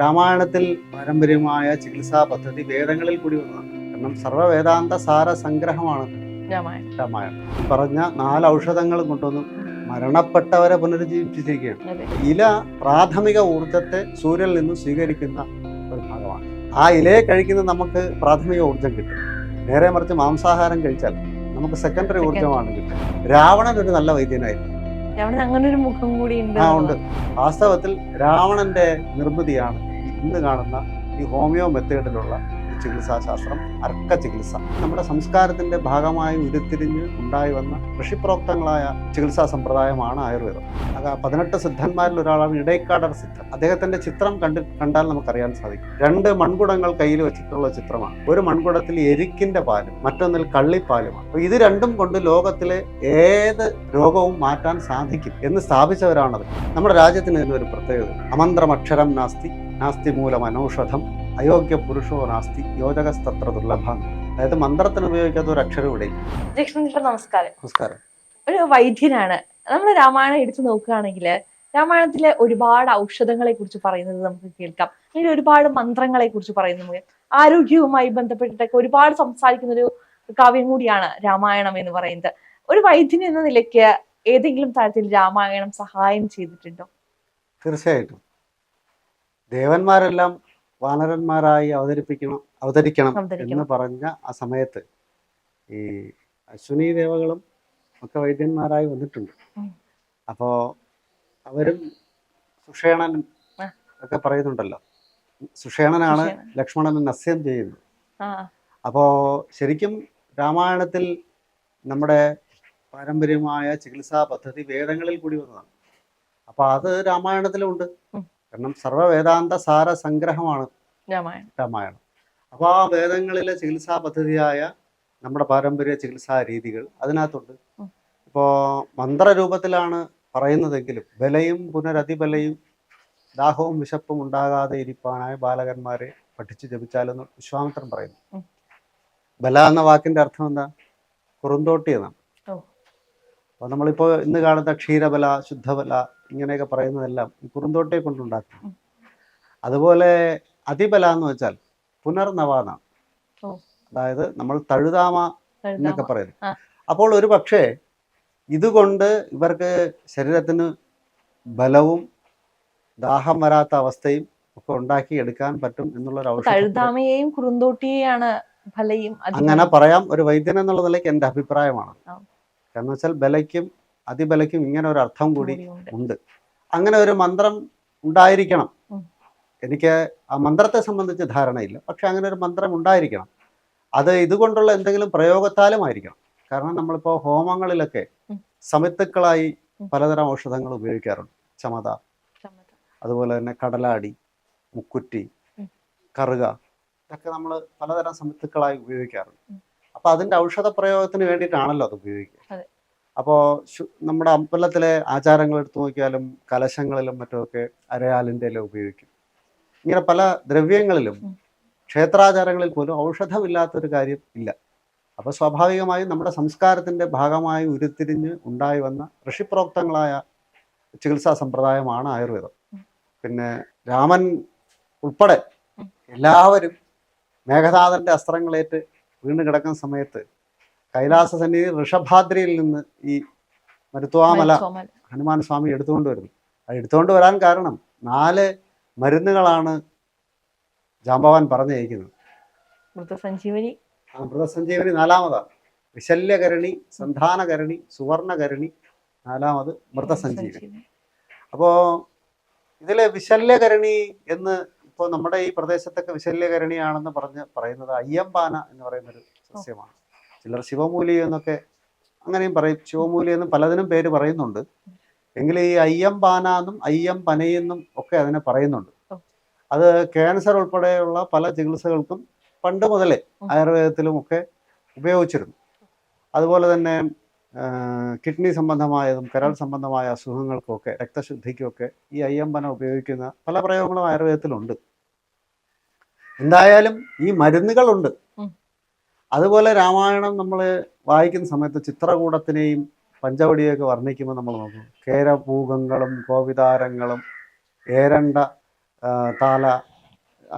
രാമായണത്തിൽ പാരമ്പര്യമായ ചികിത്സാ പദ്ധതി വേദങ്ങളിൽ കൂടി വന്നതാണ്. കാരണം സർവവേദാന്ത സാര സംഗ്രഹമാണ് രാമായണം. പറഞ്ഞ നാല് ഔഷധങ്ങൾ കൊണ്ടുവന്നു മരണപ്പെട്ടവരെ പുനരുജ്ജീവിപ്പിച്ചിരിക്കുകയാണ്. ഇല പ്രാഥമിക ഊർജത്തെ സൂര്യനിൽ നിന്ന് സ്വീകരിക്കുന്ന ഒരു ഭാഗമാണ്. ആ ഇലയെ കഴിക്കുന്ന നമുക്ക് പ്രാഥമിക ഊർജം കിട്ടും. നേരെ മറിച്ച് മാംസാഹാരം കഴിച്ചാൽ നമുക്ക് സെക്കൻഡറി ഊർജമാണ് കിട്ടുക. രാവണൻ ഒരു നല്ല വൈദ്യനായിരുന്നു രാവണൻ അങ്ങനെ ഒരു മുഖം കൂടി ഉണ്ട്. വാസ്തവത്തിൽ രാവണന്റെ നിർമ്മിതിയാണ് ഇന്ന് കാണുന്ന ഈ ഹോമിയോ മെത്തേഡിലുള്ള ചികിത്സാശാസ്ത്രം അർക്ക ചികിത്സ. നമ്മുടെ സംസ്കാരത്തിന്റെ ഭാഗമായി ഉരുത്തിരിഞ്ഞ് ഉണ്ടായി വന്ന ഋഷിപ്രോക്തങ്ങളായ ചികിത്സാ സമ്പ്രദായമാണ് ആയുർവേദം. അത് ആ പതിനെട്ട് സിദ്ധന്മാരിൽ ഒരാളാണ് ഇടയ്ക്കാടർ സിദ്ധൻ. അദ്ദേഹത്തിന്റെ ചിത്രം കണ്ട് കണ്ടാൽ നമുക്കറിയാൻ സാധിക്കും. രണ്ട് മൺകുടങ്ങൾ കയ്യിൽ വെച്ചിട്ടുള്ള ചിത്രമാണ്. ഒരു മൺകുടത്തിൽ എരിക്കിന്റെ പാലും മറ്റൊന്നിൽ കള്ളിപ്പാലുമാണ്. ഇത് രണ്ടും കൊണ്ട് ലോകത്തിലെ ഏത് രോഗവും മാറ്റാൻ സാധിക്കും എന്ന് സ്ഥാപിച്ചവരാണത്. നമ്മുടെ രാജ്യത്തിന് ഇതിന് ഒരു പ്രത്യേകത. അമന്ത്രമക്ഷരം നാസ്തി നാസ്തി മൂലം അനൗഷധം അയോഗ്യ പുരുഷോ നാസ്തി യോജകസ്തത്ര ദുർലഭ. അതായത് മന്ത്രത്തിന് ഉപയോഗിക്കാത്ത ഒരു അക്ഷരം ഇവിടെ നമസ്കാരം. നമസ്കാരം. ഒരു വൈദ്യനാണ്. നമ്മൾ രാമായണം എടുത്തു നോക്കുകയാണെങ്കിൽ രാമായണത്തിലെ ഒരുപാട് ഔഷധങ്ങളെ കുറിച്ച് പറയുന്നത് നമുക്ക് കേൾക്കാം. അല്ലെങ്കിൽ ഒരുപാട് മന്ത്രങ്ങളെ കുറിച്ച് പറയുന്നത് നമുക്ക് ആരോഗ്യവുമായി ബന്ധപ്പെട്ടിട്ടൊക്കെ ഒരുപാട് സംസാരിക്കുന്ന ഒരു കാവ്യം കൂടിയാണ് രാമായണം എന്ന് പറയുന്നത്. ഒരു വൈദ്യൻ എന്ന നിലയ്ക്ക് ഏതെങ്കിലും തരത്തിൽ രാമായണം സഹായം ചെയ്തിട്ടുണ്ടോ? തീർച്ചയായിട്ടും. ദേവന്മാരെല്ലാം വാനരന്മാരായി അവതരിപ്പിക്കണം അവതരിക്കണം. എന്ന് പറഞ്ഞ ആ സമയത്ത് ഈ അശ്വിനി ദേവകളും ഒക്കെ വൈദ്യന്മാരായി വന്നിട്ടുണ്ട്. അപ്പോ അവരും സുഷേണനും ഒക്കെ പറയുന്നുണ്ടല്ലോ. സുഷേണനാണ് ലക്ഷ്മണനെ നസ്യം ചെയ്യുന്നത്. അപ്പോ ശരിക്കും രാമായണത്തിൽ നമ്മുടെ പാരമ്പര്യമായ ചികിത്സാ പദ്ധതി വേദങ്ങളിൽ കൂടി വന്നതാണ്. അപ്പൊ അത് രാമായണത്തിലുണ്ട്. കാരണം സർവവേദാന്ത സാര സംഗ്രഹമാണ് രാമായണം. അപ്പോൾ ആ വേദങ്ങളിലെ ചികിത്സാ പദ്ധതിയായ നമ്മുടെ പാരമ്പര്യ ചികിത്സാ രീതികൾ അതിനകത്തുണ്ട്. ഇപ്പോ ഇപ്പോൾ മന്ത്രരൂപത്തിലാണ് പറയുന്നതെങ്കിലും ബലയും പുനരതിബലയും ദാഹവും വിശപ്പും ഉണ്ടാകാതെ ഇരിക്കാനായി ബാലകന്മാരെ പഠിച്ചു ജപിച്ചാലെന്ന് വിശ്വാമിത്രൻ പറയുന്നു. ബല എന്ന വാക്കിന്റെ അർത്ഥം എന്താ? കുറുന്തോട്ടി എന്നാണ്. അപ്പോൾ നമ്മളിപ്പോൾ ഇന്ന് കാണുന്ന ക്ഷീരബല ശുദ്ധബല ഇങ്ങനെയൊക്കെ പറയുന്നതെല്ലാം ഈ കുറുന്തോട്ടയെ കൊണ്ടുണ്ടാക്കും. അതുപോലെ അതിബല എന്ന് വെച്ചാൽ പുനർനവാന. അതായത് നമ്മൾ തഴുതാമ എന്നൊക്കെ? പറയുന്നു അപ്പോൾ ഒരു പക്ഷേ ഇതുകൊണ്ട് ഇവർക്ക് ശരീരത്തിന് ബലവും ദാഹം വരാത്ത അവസ്ഥയും ഒക്കെ ഉണ്ടാക്കി എടുക്കാൻ പറ്റും എന്നുള്ള ഒരു തഴുതാമയെയും കുറുന്തോട്ടിയെയാണ് അങ്ങനെ പറയാം ഒരു വൈദ്യൻ എന്നുള്ള നിലയ്ക്ക് എന്റെ അഭിപ്രായമാണ്. കാരണം വെച്ചാൽ ബലയ്ക്കും അതിബലയ്ക്കും ഇങ്ങനെ ഒരു അർത്ഥം കൂടി ഉണ്ട്. അങ്ങനെ ഒരു മന്ത്രം ഉണ്ടായിരിക്കണം. എനിക്ക് ആ മന്ത്രത്തെ സംബന്ധിച്ച് ധാരണയില്ല. പക്ഷെ അങ്ങനെ ഒരു മന്ത്രം ഉണ്ടായിരിക്കണം. അത് ഇതുകൊണ്ടുള്ള എന്തെങ്കിലും പ്രയോഗത്താലും ആയിരിക്കണം. കാരണം നമ്മളിപ്പോൾ ഹോമങ്ങളിലൊക്കെ. സമിത്തുക്കളായി. പലതരം ഔഷധങ്ങൾ ഉപയോഗിക്കാറുണ്ട്. ചമത. അതുപോലെ തന്നെ കടലാടി മുക്കുറ്റി കറുക ഇതൊക്കെ നമ്മൾ പലതരം സമിത്തുക്കളായി ഉപയോഗിക്കാറുണ്ട്. അപ്പൊ അതിന്റെ ഔഷധ പ്രയോഗത്തിന് വേണ്ടിയിട്ടാണല്ലോ അത് ഉപയോഗിക്കുക. അപ്പോൾ നമ്മുടെ അമ്പലത്തിലെ ആചാരങ്ങൾ എടുത്തു നോക്കിയാലും കലശങ്ങളിലും മറ്റുമൊക്കെ അരയാലിന്റെ ഇല ഉപയോഗിക്കും. ഇങ്ങനെ പല ദ്രവ്യങ്ങളിലും ക്ഷേത്രാചാരങ്ങളിൽ പോലും ഔഷധമില്ലാത്തൊരു കാര്യം ഇല്ല. അപ്പോൾ സ്വാഭാവികമായും നമ്മുടെ സംസ്കാരത്തിന്റെ ഭാഗമായി ഉരുത്തിരിഞ്ഞ് ഉണ്ടായി വന്ന ഋഷിപ്രോക്തങ്ങളായ ചികിത്സാ സമ്പ്രദായമാണ് ആയുർവേദം. പിന്നെ രാമൻ ഉൾപ്പെടെ. എല്ലാവരും മേഘനാഥന്റെ അസ്ത്രങ്ങളേറ്റ് വീണ് കിടക്കുന്ന സമയത്ത് കൈലാസ സന്നിധി ഋഷഭാദ്രിയിൽ നിന്ന് ഈ മരുത്വാമല. ഹനുമാൻ സ്വാമി എടുത്തുകൊണ്ട് വരുന്നു. അത് എടുത്തുകൊണ്ട് വരാൻ കാരണം നാല് മരുന്നുകളാണ് ജാമ്പവാൻ പറഞ്ഞയക്കുന്നത്. മൃതസഞ്ജീവനി. ആ മൃതസഞ്ജീവനി നാലാമതാണ് വിശല്യകരണി സന്ധാനകരണി സുവർണകരണി നാലാമത് മൃതസഞ്ജീവനി. അപ്പോൾ ഇതിലെ വിശല്യകരണി എന്ന് ഇപ്പോൾ നമ്മുടെ ഈ പ്രദേശത്തൊക്കെ വിശല്യകരണിയാണെന്ന് പറഞ്ഞ് പറയുന്നത് അയ്യമ്പാന എന്ന് പറയുന്നൊരു സസ്യമാണ്. ചിലർ ശിവമൂലി എന്നൊക്കെ അങ്ങനെയും പറയും. ശിവമൂലി എന്നും പലതിനും പേര് പറയുന്നുണ്ട്. എങ്കിൽ ഈ അയ്യമ്പാന എന്നും അയ്യം പനയെന്നും ഒക്കെ അതിനെ പറയുന്നുണ്ട്. അത് ക്യാൻസർ ഉൾപ്പെടെയുള്ള പല ചികിത്സകൾക്കും പണ്ട് മുതലേ. ആയുർവേദത്തിലും ഒക്കെ ഉപയോഗിച്ചിരുന്നു. അതുപോലെ തന്നെ കിഡ്നി സംബന്ധമായതും കരൾ സംബന്ധമായ അസുഖങ്ങൾക്കൊക്കെ രക്തശുദ്ധിക്കുമൊക്കെ ഈ അയ്യമ്പന ഉപയോഗിക്കുന്ന പല പ്രയോഗങ്ങളും ആയുർവേദത്തിലുണ്ട്. എന്തായാലും ഈ മരുന്നുകളുണ്ട്. അതുപോലെ രാമായണം നമ്മൾ വായിക്കുന്ന സമയത്ത് ചിത്രകൂടത്തിനെയും പഞ്ചവടിയൊക്കെ വർണിക്കുമ്പോൾ നമ്മൾ നോക്കും. കേരപൂകങ്ങളും കോവിതാരങ്ങളും ഏരണ്ട താല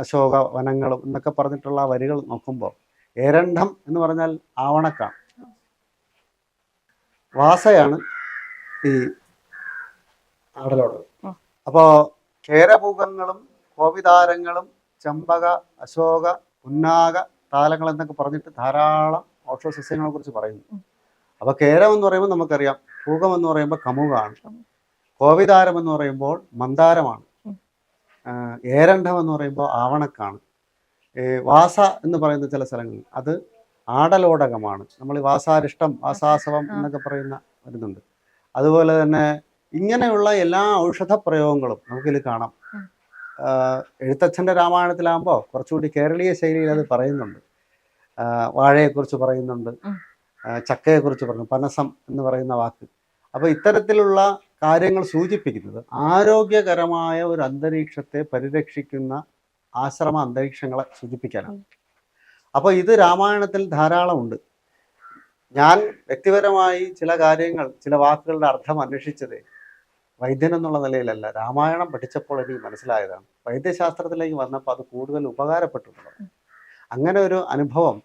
അശോക വനങ്ങളും എന്നൊക്കെ പറഞ്ഞിട്ടുള്ള വരികൾ നോക്കുമ്പോൾ ഏരണ്ടം എന്ന് പറഞ്ഞാൽ ആവണക്കാണ്. വാസയാണ് ഈ ആടലോട്. അപ്പോൾ കേരപൂകങ്ങളും കോവിതാരങ്ങളും ചമ്പക അശോക പുന്നാക താലങ്ങൾ എന്നൊക്കെ പറഞ്ഞിട്ട് ധാരാളം ഔഷധസസ്യങ്ങളെ കുറിച്ച് പറയുന്നു. അപ്പൊ അപ്പോൾ കേരം എന്ന് പറയുമ്പോൾ നമുക്കറിയാം പൂകം എന്ന് പറയുമ്പോൾ കമുകാണ്. കോവിതാരം എന്ന് പറയുമ്പോൾ മന്ദാരമാണ്. ഏരണ്ടം ഏരണ്ഠം എന്ന് പറയുമ്പോൾ ആവണക്കാണ്. വാസ എന്ന് പറയുന്ന ചില സ്ഥലങ്ങളിൽ അത് ആടലോടകമാണ്. നമ്മൾ ഈ വാസാരിഷ്ടം വാസാസവം എന്നൊക്കെ പറയുന്ന വരുന്നുണ്ട്. അതുപോലെ തന്നെ ഇങ്ങനെയുള്ള എല്ലാ ഔഷധ പ്രയോഗങ്ങളും നമുക്കിത് കാണാം എഴുത്തച്ഛന്റെ രാമായണത്തിലാകുമ്പോൾ കുറച്ചുകൂടി കേരളീയ ശൈലിയിൽ അത് പറയുന്നുണ്ട്. വാഴയെക്കുറിച്ച് പറയുന്നുണ്ട്. ചക്കയെക്കുറിച്ച് പറഞ്ഞു. പനസം എന്ന് പറയുന്ന വാക്ക്. അപ്പോൾ ഇത്തരത്തിലുള്ള കാര്യങ്ങൾ സൂചിപ്പിക്കുന്നത് ആരോഗ്യകരമായ ഒരു അന്തരീക്ഷത്തെ പരിരക്ഷിക്കുന്ന ആശ്രമ അന്തരീക്ഷങ്ങളെ സൂചിപ്പിക്കാനാണ്. അപ്പോൾ ഇത് രാമായണത്തിൽ ധാരാളമുണ്ട്. ഞാൻ വ്യക്തിപരമായി ചില കാര്യങ്ങൾ ചില വാക്കുകളുടെ അർത്ഥം അന്വേഷിച്ചത് വൈദ്യൻ എന്നുള്ള നിലയിലല്ല. രാമായണം പഠിച്ചപ്പോൾ എനിക്ക് മനസ്സിലായതാണ്. വൈദ്യശാസ്ത്രത്തിലേക്ക് വന്നപ്പോൾ അത് കൂടുതൽ ഉപകാരപ്പെട്ടിട്ടുണ്ട് അങ്ങനെ ഒരു അനുഭവം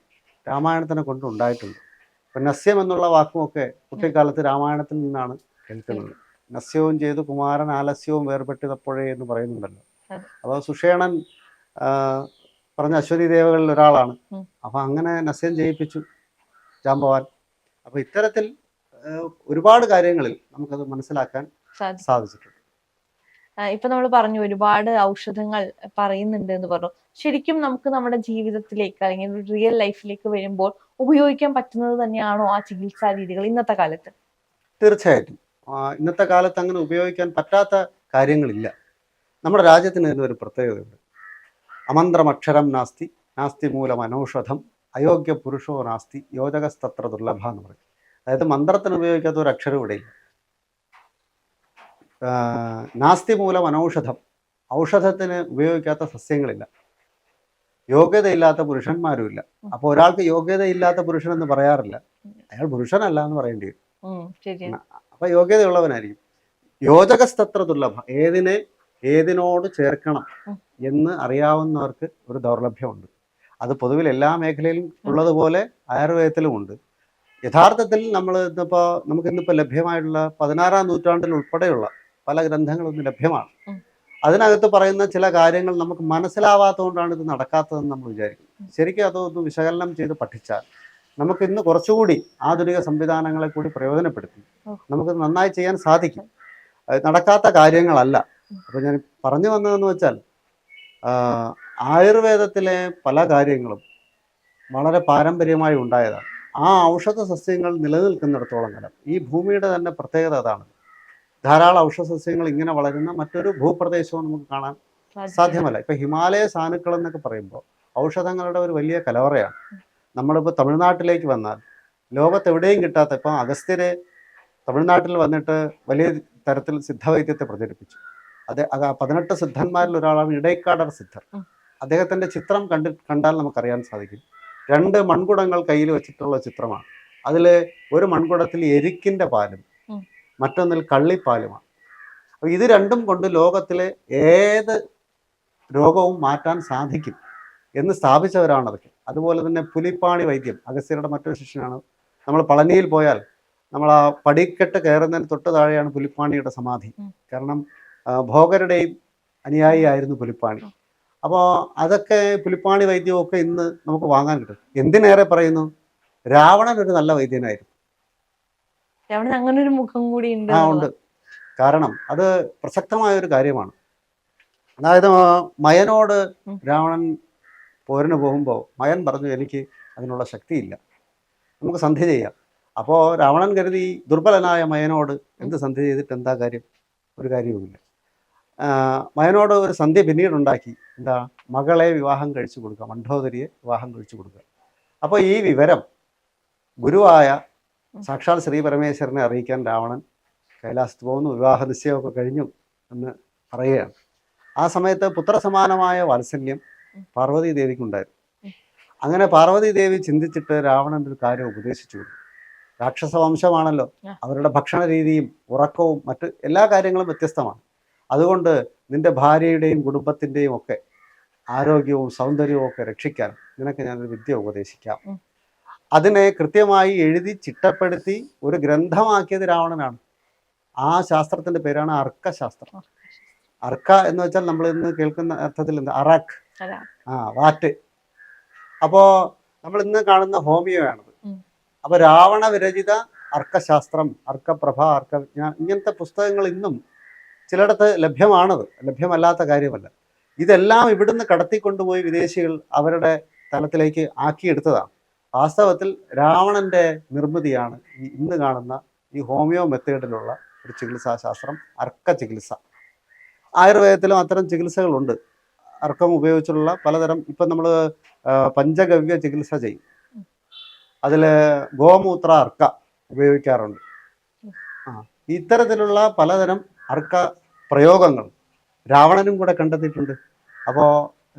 രാമായണത്തിനെ കൊണ്ട് ഉണ്ടായിട്ടുണ്ട്. ഇപ്പം നസ്യം എന്നുള്ള വാക്കുമൊക്കെ കുട്ടിക്കാലത്ത് രാമായണത്തിൽ നിന്നാണ് കേൾക്കുന്നത്. നസ്യവും ചെയ്തു കുമാരൻ ആലസ്യവും വേർപെട്ടതപ്പോഴേ എന്ന് പറയുന്നുണ്ടല്ലോ. അപ്പോൾ സുഷേണൻ പറഞ്ഞ അശ്വതി ദേവകളിൽ ഒരാളാണ്. അപ്പം അങ്ങനെ നസ്യം ചെയ്യിപ്പിച്ചു ജാമ്പവാൻ അപ്പോൾ ഇത്തരത്തിൽ ഒരുപാട് കാര്യങ്ങളിൽ നമുക്കത് മനസ്സിലാക്കാൻ സാധിച്ചിട്ടുണ്ട്. ഇപ്പൊ നമ്മൾ പറഞ്ഞു ഒരുപാട് ഔഷധങ്ങൾ പറയുന്നുണ്ട് എന്ന് പറഞ്ഞു. ശരിക്കും നമുക്ക് നമ്മുടെ ജീവിതത്തിലേക്ക് അല്ലെങ്കിൽ റിയൽ ലൈഫിലേക്ക് വരുമ്പോൾ ഉപയോഗിക്കാൻ പറ്റുന്നത് തന്നെയാണോ ആ ചികിത്സാ രീതികൾ ഇന്നത്തെ കാലത്ത്? തീർച്ചയായിട്ടും. ഇന്നത്തെ കാലത്ത് അങ്ങനെ ഉപയോഗിക്കാൻ പറ്റാത്ത കാര്യങ്ങളില്ല. നമ്മുടെ രാജ്യത്തിന് തന്നെ ഒരു പ്രത്യേകതയുണ്ട്. അമന്ത്രമക്ഷരം നാസ്തി നാസ്തി മൂലം അനൗഷധം അയോഗ്യ പുരുഷോ നാസ്തി യോജകസ്തത്ര ദുർലഭ എന്ന് പറയും. അതായത് മന്ത്രത്തിന് ഉപയോഗിക്കാത്ത ഒരു അക്ഷരം ഇവിടെയില്ല. നാസ്തി മൂലം അനൗഷധം. ഔഷധത്തിന് ഉപയോഗിക്കാത്ത സസ്യങ്ങളില്ല. യോഗ്യതയില്ലാത്ത പുരുഷന്മാരുമില്ല. അപ്പോൾ ഒരാൾക്ക് യോഗ്യതയില്ലാത്ത പുരുഷൻ എന്ന് പറയാറില്ല. അയാൾ പുരുഷനല്ല എന്ന് പറയേണ്ടി വരും. അപ്പൊ യോഗ്യതയുള്ളവനായിരിക്കും. യോജകസ്തത്ര ദുർലഭ. ഏതിനെ ഏതിനോട് ചേർക്കണം എന്ന് അറിയാവുന്നവർക്ക് ഒരു ദൗർലഭ്യമുണ്ട്. അത് പൊതുവിൽ എല്ലാ മേഖലയിലും ഉള്ളതുപോലെ ആയുർവേദത്തിലും ഉണ്ട്. യഥാർത്ഥത്തിൽ നമ്മൾ ഇന്നിപ്പോൾ നമുക്ക് ഇന്നിപ്പോൾ ലഭ്യമായിട്ടുള്ള പതിനാറാം നൂറ്റാണ്ടിൽ ഉൾപ്പെടെയുള്ള പല ഗ്രന്ഥങ്ങളും ലഭ്യമാണ്. അതിനകത്ത് പറയുന്ന ചില കാര്യങ്ങൾ നമുക്ക് മനസ്സിലാവാത്തതുകൊണ്ടാണ് ഇത് നടക്കാത്തതെന്ന് നമ്മൾ വിചാരിക്കും ശരിക്കും അതൊന്ന് വിശകലനം ചെയ്ത് പഠിച്ചാൽ നമുക്ക് ഇന്ന് കുറച്ചുകൂടി ആധുനിക സംവിധാനങ്ങളെ കൂടി പ്രയോജനപ്പെടുത്തി. നമുക്ക് നന്നായി ചെയ്യാൻ സാധിക്കും. നടക്കാത്ത കാര്യങ്ങളല്ല. അപ്പോൾ ഞാൻ പറഞ്ഞു വന്നതെന്ന് വെച്ചാൽ ആയുർവേദത്തിലെ പല കാര്യങ്ങളും വളരെ പാരമ്പര്യമായി ഉണ്ടായതാണ്. ആ ഔഷധ സസ്യങ്ങൾ നിലനിൽക്കുന്നിടത്തോളം കാലം ഈ ഭൂമിയുടെ തന്നെ പ്രത്യേകത അതാണ്. ധാരാളം ഔഷധ സസ്യങ്ങൾ ഇങ്ങനെ വളരുന്ന മറ്റൊരു ഭൂപ്രദേശവും നമുക്ക് കാണാൻ സാധ്യമല്ല. ഇപ്പൊ ഹിമാലയ സാനുക്കൾ എന്നൊക്കെ പറയുമ്പോൾ ഔഷധങ്ങളുടെ ഒരു വലിയ കലവറയാണ്. നമ്മളിപ്പോൾ തമിഴ്നാട്ടിലേക്ക് വന്നാൽ ലോകത്ത് എവിടെയും കിട്ടാത്ത ഇപ്പം അഗസ്ത്യര് തമിഴ്നാട്ടിൽ വന്നിട്ട് വലിയ തരത്തിൽ സിദ്ധവൈദ്യത്തെ പ്രചരിപ്പിച്ചു. അത് പതിനെട്ട് സിദ്ധന്മാരിൽ ഒരാളാണ് ഇടയ്ക്കാടർ സിദ്ധർ. അദ്ദേഹത്തിന്റെ ചിത്രം കണ്ടി കണ്ടാൽ നമുക്കറിയാൻ സാധിക്കും. രണ്ട് മൺകുടങ്ങൾ കയ്യിൽ വെച്ചിട്ടുള്ള ചിത്രമാണ്. അതിൽ ഒരു മൺകുടത്തിൽ എരിക്കിന്റെ പാലും. മറ്റൊന്നിൽ കള്ളിപ്പാലുമാണ്. അപ്പോൾ ഇത് രണ്ടും കൊണ്ട് ലോകത്തിലെ ഏത് രോഗവും മാറ്റാൻ സാധിക്കും എന്ന് സ്ഥാപിച്ചവരാണ് അതൊക്കെ. അതുപോലെ തന്നെ പുലിപ്പാണി വൈദ്യം അഗസ്ത്യരുടെ മറ്റൊരു ശിഷ്യനാണ്. നമ്മൾ പളനിയിൽ പോയാൽ നമ്മൾ ആ പടിക്കെട്ട് കയറുന്നതിന് തൊട്ട് താഴെയാണ് പുലിപ്പാണിയുടെ സമാധി. കാരണം ഭോഗരുടെയും അനുയായി ആയിരുന്നു പുലിപ്പാണി അപ്പോൾ അതൊക്കെ പുലിപ്പാണി വൈദ്യമൊക്കെ ഇന്ന് നമുക്ക് വാങ്ങാൻ കിട്ടും. എന്തിനേറെ പറയുന്നു? രാവണൻ ഒരു നല്ല വൈദ്യനായിരുന്നു. അങ്ങനെ ഒരു മുഖം കൂടി ഉണ്ട് ആ ഉണ്ട്. കാരണം അത് പ്രസക്തമായ ഒരു കാര്യമാണ്. അതായത് മയനോട് രാവണൻ പോരിന് പോകുമ്പോൾ മയൻ പറഞ്ഞു എനിക്ക് അതിനുള്ള ശക്തിയില്ല. നമുക്ക് സന്ധി ചെയ്യാം. അപ്പോൾ രാവണൻ കരുതി ദുർബലനായ മയനോട് എന്ത് സന്ധി ചെയ്തിട്ട് എന്താ കാര്യം? ഒരു കാര്യവുമില്ല. മയനോട് ഒരു സന്ധ്യ പിന്നീട് ഉണ്ടാക്കി എന്താ? മകളെ വിവാഹം കഴിച്ചു കൊടുക്കുക മണ്ഡോദരിയെ വിവാഹം കഴിച്ചു കൊടുക്കുക. അപ്പോൾ ഈ വിവരം ഗുരുവായ സാക്ഷാൽ ശ്രീ പരമേശ്വരനെ അറിയിക്കാൻ രാവണൻ കൈലാസത്ത് പോകുന്നു. വിവാഹ നിശ്ചയമൊക്കെ കഴിഞ്ഞു എന്ന് പറയുകയാണ്. ആ സമയത്ത് പുത്രസമാനമായ വാത്സല്യം പാർവതി ദേവിക്കുണ്ടായിരുന്നു. അങ്ങനെ പാർവതി ദേവി ചിന്തിച്ചിട്ട് രാവണൻ ഒരു കാര്യം ഉപദേശിച്ചു. കൊടുത്തു രാക്ഷസ വംശമാണല്ലോ. അവരുടെ ഭക്ഷണ രീതിയും ഉറക്കവും മറ്റ് എല്ലാ കാര്യങ്ങളും വ്യത്യസ്തമാണ്. അതുകൊണ്ട് നിന്റെ ഭാര്യയുടെയും കുടുംബത്തിന്റെയും ഒക്കെ ആരോഗ്യവും സൗന്ദര്യവും ഒക്കെ രക്ഷിക്കാൻ നിനക്ക് ഞാനൊരു വിദ്യ ഉപദേശിക്കാം. അതിനെ കൃത്യമായി എഴുതി ചിട്ടപ്പെടുത്തി ഒരു ഗ്രന്ഥമാക്കിയത് രാവണനാണ്. ആ ശാസ്ത്രത്തിന്റെ പേരാണ് അർക്കശാസ്ത്രം. അർക്ക എന്ന് വെച്ചാൽ നമ്മൾ ഇന്ന് കേൾക്കുന്ന അർത്ഥത്തിൽ എന്താ? അറക്. ആ വാറ്റ്. അപ്പോ നമ്മൾ ഇന്ന് കാണുന്ന ഹോമിയോ ആണത് ഉം. അപ്പൊ രാവണ വിരചിത അർക്കശാസ്ത്രം അർക്കപ്രഭ അർക്ക ഇങ്ങനത്തെ പുസ്തകങ്ങൾ ഇന്നും ചിലയിടത്ത് ലഭ്യമാണത്. ലഭ്യമല്ലാത്ത കാര്യമല്ല. ഇതെല്ലാം ഇവിടുന്ന് കടത്തിക്കൊണ്ടുപോയി വിദേശികൾ അവരുടെ തലത്തിലേക്ക് ആക്കിയെടുത്തതാണ്. വാസ്തവത്തിൽ രാവണന്റെ നിർമ്മിതിയാണ് ഈ ഇന്ന് കാണുന്ന ഈ ഹോമിയോ മെത്തേഡിലുള്ള ഒരു ചികിത്സാശാസ്ത്രം അർക്ക ചികിത്സ. ആയുർവേദത്തിലും അത്തരം ചികിത്സകളുണ്ട്. അർക്കം ഉപയോഗിച്ചുള്ള പലതരം ഇപ്പം നമ്മൾ പഞ്ചഗവ്യ ചികിത്സ ചെയ്യും. അതിൽ ഗോമൂത്ര അർക്ക ഉപയോഗിക്കാറുണ്ട്. ആ ഇത്തരത്തിലുള്ള പലതരം അർക്ക പ്രയോഗങ്ങൾ രാവണനും കൂടെ കണ്ടെത്തിയിട്ടുണ്ട്. അപ്പോൾ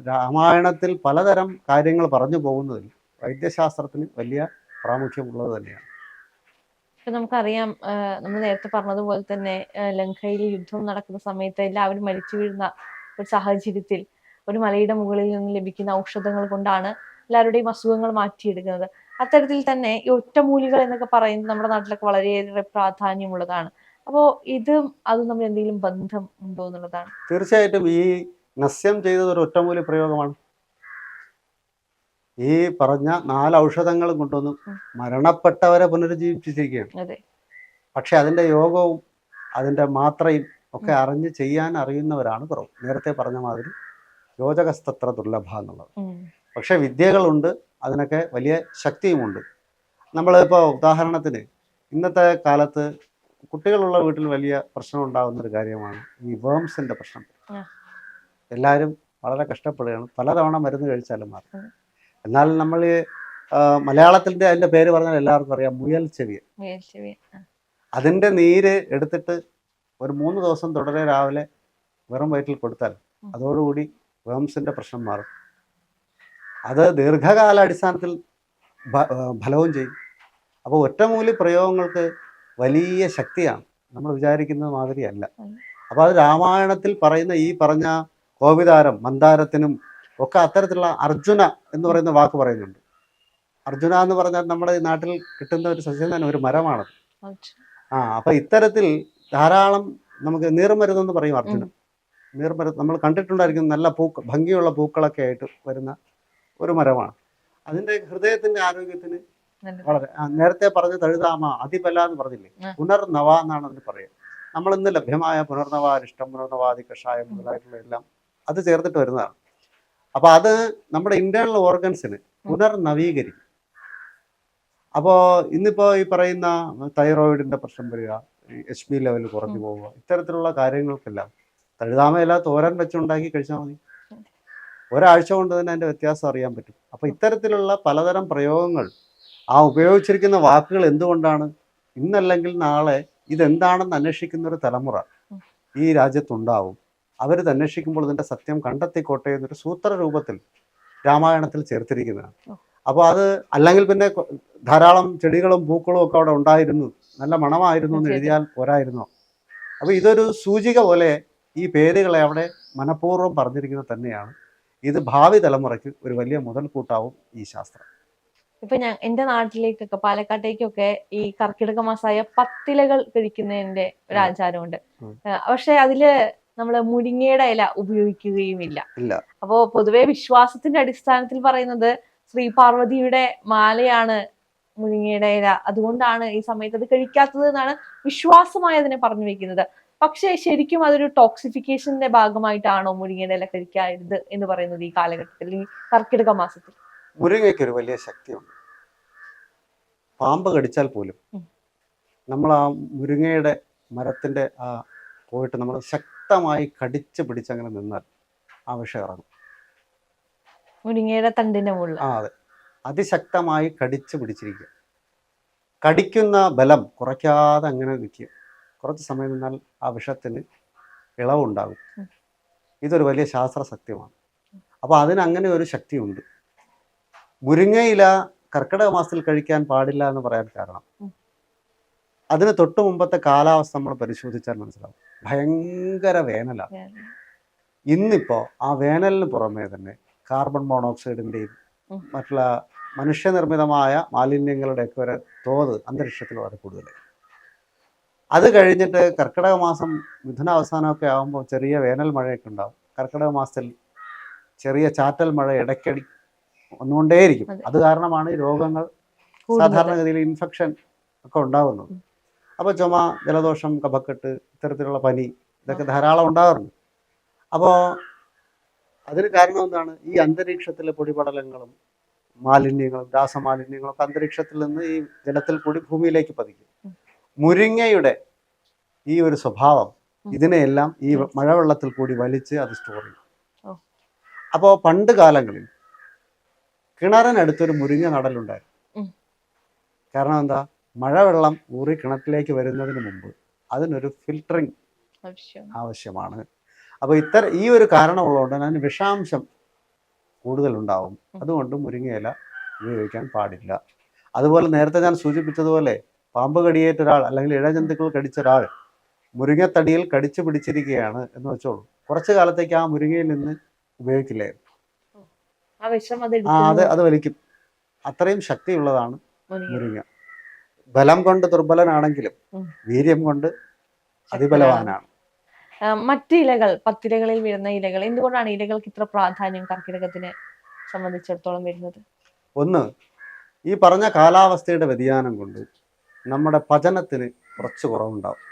രാമായണത്തിൽ പലതരം കാര്യങ്ങൾ പറഞ്ഞു പോകുന്നതിൽ വൈദ്യശാസ്ത്രത്തിന് വലിയ പ്രാമുഖ്യമുള്ളത് തന്നെയാണ്. ഇപ്പൊ നമുക്കറിയാം നമ്മൾ നേരത്തെ പറഞ്ഞതുപോലെ തന്നെ ലങ്കയിൽ യുദ്ധം നടക്കുന്ന സമയത്ത് എല്ലാവരും മരിച്ചു വീഴുന്ന ഒരു സാഹചര്യത്തിൽ ഒരു മലയുടെ മുകളിൽ നിന്ന് ലഭിക്കുന്ന ഔഷധങ്ങൾ കൊണ്ടാണ് എല്ലാവരുടെയും അസുഖങ്ങൾ മാറ്റിയെടുക്കുന്നത്. അത്തരത്തിൽ തന്നെ ഈ ഒറ്റമൂലികൾ എന്നൊക്കെ പറയുന്നത് നമ്മുടെ നാട്ടിലൊക്കെ വളരെയേറെ പ്രാധാന്യമുള്ളതാണ്. അപ്പോൾ ഇതും അതും തമ്മിൽ എന്തെങ്കിലും ബന്ധം ഉണ്ടോ എന്നുള്ളതാണ്. തീർച്ചയായിട്ടും ഈ നസ്യം ചെയ്തത് ഒരു ഒറ്റമൂലി പ്രയോഗമാണ്. ഈ പറഞ്ഞ നാല് ഔഷധങ്ങൾ കൊണ്ടുവന്ന് മരണപ്പെട്ടവരെ പുനരുജ്ജീവിപ്പിച്ചിരിക്കുകയാണ്. പക്ഷെ അതിന്റെ യോഗവും അതിന്റെ മാത്രയും ഒക്കെ അറിഞ്ഞ് ചെയ്യാൻ അറിയുന്നവരാണ് കുറവ്. നേരത്തെ പറഞ്ഞ മാതിരി യോജകസ്തത്ര ദുർലഭ എന്നുള്ളത്. പക്ഷെ വിദ്യകളുണ്ട് അതിനൊക്കെ വലിയ ശക്തിയുമുണ്ട്. നമ്മളിപ്പോൾ ഉദാഹരണത്തിന് ഇന്നത്തെ കാലത്ത് കുട്ടികളുള്ള വീട്ടിൽ വലിയ പ്രശ്നം ഉണ്ടാകുന്ന ഒരു കാര്യമാണ് ഈ വേംസിന്റെ പ്രശ്നം. എല്ലാവരും വളരെ കഷ്ടപ്പെടുകയാണ്. പലതവണ മരുന്ന് കഴിച്ചാലും മാറും. എന്നാൽ നമ്മൾ മലയാളത്തിന്റെ അതിന്റെ പേര് പറഞ്ഞാൽ എല്ലാവർക്കും അറിയാം മുയൽ ചെവി. അതിന്റെ നീര് എടുത്തിട്ട് ഒരു മൂന്ന് ദിവസം തുടരെ രാവിലെ വെറും വയറ്റിൽ കൊടുത്താൽ. അതോടുകൂടി വേംസിന്റെ പ്രശ്നം മാറും. അത് ദീർഘകാലാടിസ്ഥാനത്തിൽ ഫലവും ചെയ്യും. അപ്പോൾ ഒറ്റമൂലി പ്രയോഗങ്ങൾക്ക് വലിയ ശക്തിയാണ്. നമ്മൾ വിചാരിക്കുന്നത് മാതിരിയല്ല. അപ്പോൾ അത് രാമായണത്തിൽ പറയുന്ന ഈ പറഞ്ഞ കോവിതാരം മന്ദാരത്തിനും ഒക്കെ അത്തരത്തിലുള്ള അർജുന എന്ന് പറയുന്ന വാക്ക് പറയുന്നുണ്ട്. അർജുന എന്ന് പറഞ്ഞാൽ നമ്മുടെ ഈ നാട്ടിൽ കിട്ടുന്ന ഒരു സസ്യം തന്നെ ഒരു മരമാണ്. ആ അപ്പൊ ഇത്തരത്തിൽ ധാരാളം നമുക്ക് നീർമരുതെന്ന് പറയും അർജുനൻ നീർമരുന്ന് നമ്മൾ കണ്ടിട്ടുണ്ടായിരിക്കും നല്ല പൂക്ക ഭംഗിയുള്ള പൂക്കളൊക്കെ ആയിട്ട് വരുന്ന ഒരു മരമാണ്. അതിന്റെ ഹൃദയത്തിന്റെ ആരോഗ്യത്തിന് വളരെ നേരത്തെ പറഞ്ഞ തഴുതാമ അതിബല എന്ന് പറഞ്ഞില്ലേ? പുനർനവ എന്നാണ് അതിന് പറയുക നമ്മൾ ഇന്ന് ലഭ്യമായ പുനർനവ അരിഷ്ടം പുനർനവാദി കഷായം മുതലായിട്ടുള്ള എല്ലാം അത് ചേർത്തിട്ട് വരുന്നതാണ്. അപ്പൊ അത് നമ്മുടെ ഇന്റേണൽ ഓർഗൻസിന് പുനർനവീകരിക്കും. അപ്പോൾ ഇന്നിപ്പോ ഈ പറയുന്ന തൈറോയിഡിന്റെ പ്രശ്നം വരിക എച്ച് ബി ലെവൽ കുറഞ്ഞു പോവുക ഇത്തരത്തിലുള്ള കാര്യങ്ങൾക്കെല്ലാം തഴുതാമയില തോരൻ വെച്ചുണ്ടാക്കി കഴിച്ചാൽ മതി. ഒരാഴ്ച കൊണ്ട് തന്നെ അതിന്റെ വ്യത്യാസം അറിയാൻ പറ്റും. അപ്പൊ ഇത്തരത്തിലുള്ള പലതരം പ്രയോഗങ്ങൾ ആ ഉപയോഗിച്ചിരിക്കുന്ന വാക്കുകൾ എന്തുകൊണ്ടാണ്? ഇന്നല്ലെങ്കിൽ നാളെ ഇതെന്താണെന്ന് അന്വേഷിക്കുന്ന ഒരു തലമുറ ഈ രാജ്യത്തുണ്ടാവും. അവരിത് അന്വേഷിക്കുമ്പോൾ ഇതിന്റെ സത്യം കണ്ടെത്തിക്കോട്ടെ എന്നൊരു സൂത്ര രൂപത്തിൽ രാമായണത്തിൽ ചേർത്തിരിക്കുന്നതാണ്. അപ്പോൾ അത് അല്ലെങ്കിൽ പിന്നെ ധാരാളം ചെടികളും പൂക്കളും ഒക്കെ അവിടെ ഉണ്ടായിരുന്നു. നല്ല മണമായിരുന്നു എന്ന്. എഴുതിയാൽ പോരായിരുന്നോ. അപ്പോൾ ഇതൊരു സൂചിക പോലെ ഈ പേരുകളെ അവിടെ മനഃപൂർവം പറഞ്ഞിരിക്കുന്നത് തന്നെയാണ്. ഇത് ഭാവി തലമുറയ്ക്ക് ഒരു വലിയ മുതൽക്കൂട്ടാവും ഈ ശാസ്ത്രം. ഇപ്പൊ ഞാൻ എന്റെ നാട്ടിലേക്കൊക്കെ പാലക്കാട്ടേക്കൊക്കെ ഈ കർക്കിടക മാസമായ പത്തിലകൾ കഴിക്കുന്നതിന്റെ ഒരു ആചാരമുണ്ട്. പക്ഷെ അതിൽ നമ്മൾ മുരിങ്ങയുടെ ഇല ഉപയോഗിക്കുകയുമില്ല. ഇല്ല. അപ്പോ പൊതുവെ വിശ്വാസത്തിന്റെ അടിസ്ഥാനത്തിൽ പറയുന്നത് ശ്രീ പാർവതിയുടെ മാലയാണ് മുരിങ്ങയുടെ ഇല. അതുകൊണ്ടാണ് ഈ സമയത്ത് അത് കഴിക്കാത്തത് എന്നാണ് വിശ്വാസമായി അതിനെ പറഞ്ഞു വെക്കുന്നത്. പക്ഷേ ശരിക്കും അതൊരു ടോക്സിഫിക്കേഷന്റെ ഭാഗമായിട്ടാണോ മുരിങ്ങയുടെ ഇല കഴിക്കരുത് എന്ന് പറയുന്നത് ഈ കാലഘട്ടത്തിൽ ഈ കർക്കിടക മാസത്തിൽ? മുരിങ്ങയ്ക്ക് ഒരു വലിയ ശക്തിയുണ്ട്. പാമ്പ് കടിച്ചാൽ പോലും നമ്മൾ ആ മുരിങ്ങയുടെ മരത്തിന്റെ ആ പോയിട്ട് നമ്മൾ ശക്തമായി കടിച്ചു പിടിച്ചങ്ങനെ നിന്നാൽ ആ വിഷം ഇറങ്ങും. മുരിങ്ങയുടെ തണ്ടിന്റെ മുകളിൽ. ആ അതെ. അതിശക്തമായി കടിച്ചു പിടിച്ചിരിക്കുക. കടിക്കുന്ന ബലം കുറയ്ക്കാതെ അങ്ങനെ നിൽക്കുക. കുറച്ച് സമയം നിന്നാൽ ആ വിഷത്തിന് ഇളവുണ്ടാകും. ഇതൊരു വലിയ ശാസ്ത്ര സത്യമാണ് അപ്പോൾ അതിന് അങ്ങനെ ഒരു ശക്തിയുണ്ട്. മുരിങ്ങയില കർക്കിടക മാസത്തിൽ കഴിക്കാൻ പാടില്ല എന്ന് പറയാൻ കാരണം. അതിന് തൊട്ട് മുമ്പത്തെ കാലാവസ്ഥ നമ്മൾ പരിശോധിച്ചാൽ മനസ്സിലാവും. ഭയങ്കര വേനലാണ് ഇന്നിപ്പോ ആ വേനലിന് പുറമേ തന്നെ കാർബൺ മോണോക്സൈഡിന്റെയും മറ്റുള്ള മനുഷ്യനിർമ്മിതമായ മാലിന്യങ്ങളുടെയൊക്കെ ഒരു തോത് അന്തരീക്ഷത്തിൽ വളരെ കൂടുതലായി. അത് കഴിഞ്ഞിട്ട് കർക്കിടക മാസം മിഥുന അവസാനമൊക്കെ ആകുമ്പോൾ ചെറിയ വേനൽ മഴയൊക്കെ ഉണ്ടാവും. കർക്കിടക മാസത്തിൽ ചെറിയ ചാറ്റൽ മഴ ഇടയ്ക്കടി വന്നുകൊണ്ടേയിരിക്കും. അത്. കാരണമാണ് രോഗങ്ങൾ സാധാരണഗതിയിൽ ഇൻഫെക്ഷൻ ഒക്കെ ഉണ്ടാകുന്നത് അപ്പോൾ ചുമ ജലദോഷം കഫക്കെട്ട് ഇത്തരത്തിലുള്ള പനി ഇതൊക്കെ ധാരാളം ഉണ്ടാകാറുണ്ട് അപ്പോൾ അതിന് കാരണം എന്താണ് ഈ അന്തരീക്ഷത്തിലെ പൊടിപടലങ്ങളും മാലിന്യങ്ങളും രാസമാലിന്യങ്ങളും ഒക്കെ അന്തരീക്ഷത്തിൽ നിന്ന് ഈ ജലത്തിൽ കൂടി ഭൂമിയിലേക്ക് പതിക്കും മുരിങ്ങയുടെ ഈ ഒരു സ്വഭാവം. ഇതിനെയെല്ലാം ഈ. മഴവെള്ളത്തിൽ കൂടി വലിച്ച് അത് സ്റ്റോർ ചെയ്യും. അപ്പോൾ പണ്ട് കാലങ്ങളിൽ കിണറിനടുത്തൊരു മുരിങ്ങ നടലുണ്ടായിരുന്നു കാരണം എന്താ മഴവെള്ളം ഊറി കിണറ്റിലേക്ക് വരുന്നതിന് മുമ്പ് അതിനൊരു ഫിൽറ്ററിങ് ആവശ്യമാണ്. അപ്പോൾ ഇത്തരം ഈ ഒരു കാരണമുള്ളതുകൊണ്ട് അതിന് വിഷാംശം കൂടുതലുണ്ടാവും. അതുകൊണ്ട് മുരിങ്ങയില ഉപയോഗിക്കാൻ പാടില്ല. അതുപോലെ നേരത്തെ ഞാൻ സൂചിപ്പിച്ചതുപോലെ പാമ്പ് കടിയേറ്റ ഒരാൾ അല്ലെങ്കിൽ ഇഴജന്തുക്കൾ കടിച്ച ഒരാൾ മുരിങ്ങത്തടിയിൽ കടിച്ചു പിടിച്ചിരിക്കുകയാണ് എന്ന് വെച്ചോളൂ. കുറച്ചു കാലത്തേക്ക് ആ മുരിങ്ങയിൽ നിന്ന് ഉപയോഗിക്കില്ലേ? ആ അത് അത് വലിക്കും. അത്രയും ശക്തിയുള്ളതാണ് മുരിങ്ങ. ബലം കൊണ്ട് ദുർബലനാണെങ്കിലും വീര്യം കൊണ്ട് അതിബലവാനാണ്. മറ്റു ഇലകൾ പത്തിലകളിൽ വരുന്ന ഇലകൾ എന്തുകൊണ്ടാണ് ഇലകൾക്ക് ഇത്ര പ്രാധാന്യം കർക്കിടകത്തിനെ സംബന്ധിച്ചിടത്തോളം വരുന്നത്? ഒന്ന് ഈ പറഞ്ഞ കാലാവസ്ഥയുടെ വ്യതിയാനം കൊണ്ട് നമ്മുടെ പചനത്തിന് കുറച്ച് കുറവുണ്ടാവും.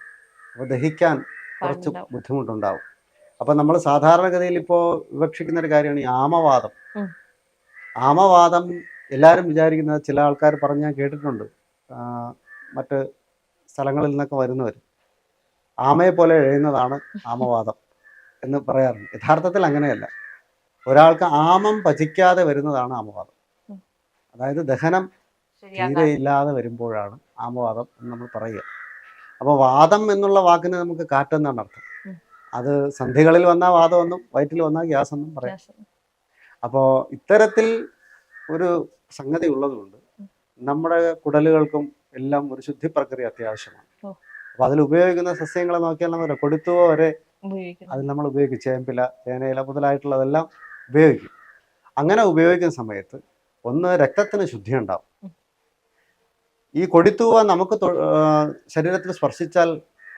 അപ്പോൾ ദഹിക്കാൻ കുറച്ച്. ബുദ്ധിമുട്ടുണ്ടാവും. അപ്പം നമ്മൾ സാധാരണഗതിയിൽ ഇപ്പോൾ വിവക്ഷിക്കുന്ന ഒരു കാര്യമാണ് ഈ ആമവാദം. ആമവാദം എല്ലാവരും വിചാരിക്കുന്നത് ചില ആൾക്കാർ പറഞ്ഞ് ഞാൻ കേട്ടിട്ടുണ്ട്. മറ്റ് സ്ഥലങ്ങളിൽ നിന്നൊക്കെ വരുന്നവർ ആമയെ പോലെ എഴുതുന്നതാണ് ആമവാദം എന്ന് പറയാറുണ്ട്. യഥാർത്ഥത്തിൽ അങ്ങനെയല്ല. ഒരാൾക്ക് ആമം പചിക്കാതെ വരുന്നതാണ് ആമവാദം. അതായത് ദഹനം തീരെ ഇല്ലാതെ വരുമ്പോഴാണ് ആമവാദം എന്ന് നമ്മൾ പറയുക. അപ്പോൾ വാദം എന്നുള്ള വാക്കിന് നമുക്ക് കാറ്റെന്നാണ് അർത്ഥം. അത് സന്ധികളിൽ വന്നാൽ വാദമെന്നും വയറ്റിൽ വന്ന ഗ്യാസ് എന്നും പറയാം. അപ്പോൾ ഇത്തരത്തിൽ ഒരു സംഗതി ഉള്ളതുകൊണ്ട്. നമ്മുടെ കുടലുകൾക്കും എല്ലാം ഒരു ശുദ്ധി പ്രക്രിയ അത്യാവശ്യമാണ്. അപ്പൊ അതിൽ ഉപയോഗിക്കുന്ന സസ്യങ്ങളെ നോക്കിയാൽ നമ്മൾ കൊടുത്തുവോ വരെ അതിൽ നമ്മൾ ഉപയോഗിക്കും. ചേമ്പില തേനയില മുതലായിട്ടുള്ളതെല്ലാം ഉപയോഗിക്കും. അങ്ങനെ ഉപയോഗിക്കുന്ന സമയത്ത് ഒന്ന് രക്തത്തിന് ശുദ്ധി ഉണ്ടാവും. ഈ കൊടിത്തൂവ നമുക്ക് ശരീരത്തിൽ സ്പർശിച്ചാൽ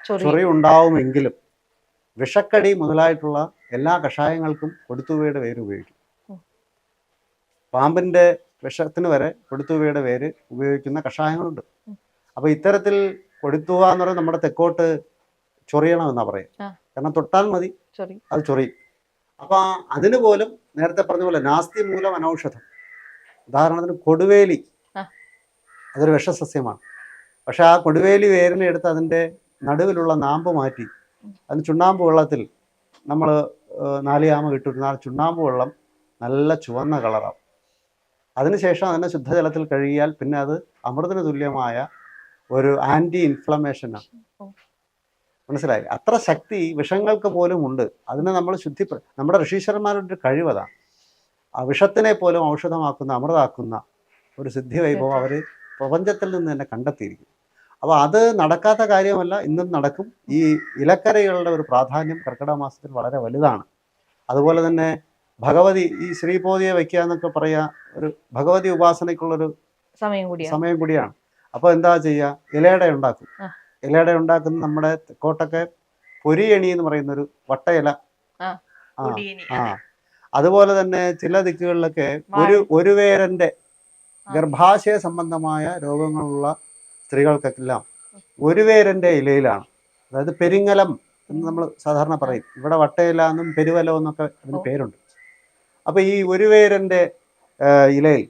ചൊറി. ഉണ്ടാവുമെങ്കിലും വിഷക്കടി മുതലായിട്ടുള്ള എല്ലാ കഷായങ്ങൾക്കും കൊടിത്തൂവയുടെ വേര് ഉപയോഗിക്കും. പാമ്പിന്റെ വിഷത്തിന് വരെ കൊടുത്തുവയുടെ പേര് ഉപയോഗിക്കുന്ന കഷായങ്ങളുണ്ട്. അപ്പോൾ അപ്പൊ ഇത്തരത്തിൽ കൊടുത്തുവ എന്ന് പറയുന്നത് നമ്മുടെ തെക്കോട്ട് ചൊറിയണം എന്നാ പറയാം കാരണം തൊട്ടാൽ മതി. അത് ചൊറിയും അപ്പൊ അതിന് പോലും നേരത്തെ പറഞ്ഞ പോലെ നാസ്തി മൂലം അനൌഷധം. ഉദാഹരണത്തിന് കൊടുവേലി. അതൊരു വിഷസസ്യമാണ്. പക്ഷെ ആ കൊടുവേലി വേരിനെ എടുത്ത് അതിന്റെ നടുവിലുള്ള നാമ്പ് മാറ്റി. അതിന് ചുണ്ണാമ്പ് വെള്ളത്തിൽ നമ്മൾ നാലിയാമ കിട്ടുന്ന ആ ചുണ്ണാമ്പ് വെള്ളം നല്ല ചുവന്ന കളറാവും. അതിനുശേഷം അതിനെ ശുദ്ധജലത്തിൽ കഴുകിയാൽ പിന്നെ അത് അമൃതിന് തുല്യമായ ഒരു ആന്റി ഇൻഫ്ലമേഷനാണ്. മനസ്സിലായി? അത്ര ശക്തി വിഷങ്ങൾക്ക് പോലും ഉണ്ട്. അതിനെ നമ്മൾ ശുദ്ധി നമ്മുടെ ഋഷീശ്വരന്മാരുടെ ഒരു കഴിവതാണ് ആ വിഷത്തിനെ പോലും ഔഷധമാക്കുന്ന അമൃതാക്കുന്ന ഒരു സിദ്ധി വൈഭവം അവർ പ്രപഞ്ചത്തിൽ നിന്ന് തന്നെ കണ്ടെത്തിയിരിക്കും അപ്പോൾ അത് നടക്കാത്ത കാര്യമല്ല ഇന്നും നടക്കും. ഈ ഇലക്കറികളുടെ ഒരു പ്രാധാന്യം കർക്കിടക മാസത്തിൽ വളരെ വലുതാണ്. അതുപോലെ തന്നെ ഭഗവതി ഈ ശ്രീപോതിയെ വയ്ക്കുക എന്നൊക്കെ പറയാ ഒരു ഭഗവതി ഉപാസനയ്ക്കുള്ളൊരു സമയം കൂടിയാണ്. സമയം കൂടിയാണ്. അപ്പോൾ എന്താ ചെയ്യുക ഇലയട ഉണ്ടാക്കും. ഇലയട ഉണ്ടാക്കുന്ന നമ്മുടെ കോട്ടൊക്കെ പൊരിയണി എന്ന് പറയുന്ന ഒരു വട്ടയില. ആ, ആ അതുപോലെ തന്നെ ചില ദിക്കുകളിലൊക്കെ ഒരു ഒരു വേരന്റെ ഗർഭാശയ സംബന്ധമായ രോഗങ്ങളുള്ള സ്ത്രീകൾക്കെല്ലാം ഒരു വേരന്റെ ഇലയിലാണ്. അതായത് പെരിങ്ങലം എന്ന് നമ്മൾ സാധാരണ പറയും. ഇവിടെ വട്ടയില എന്നും പെരുവലം എന്നൊക്കെ അതിന് പേരുണ്ട്. അപ്പൊ ഈ ഒരു വേരന്റെ ഇലയിൽ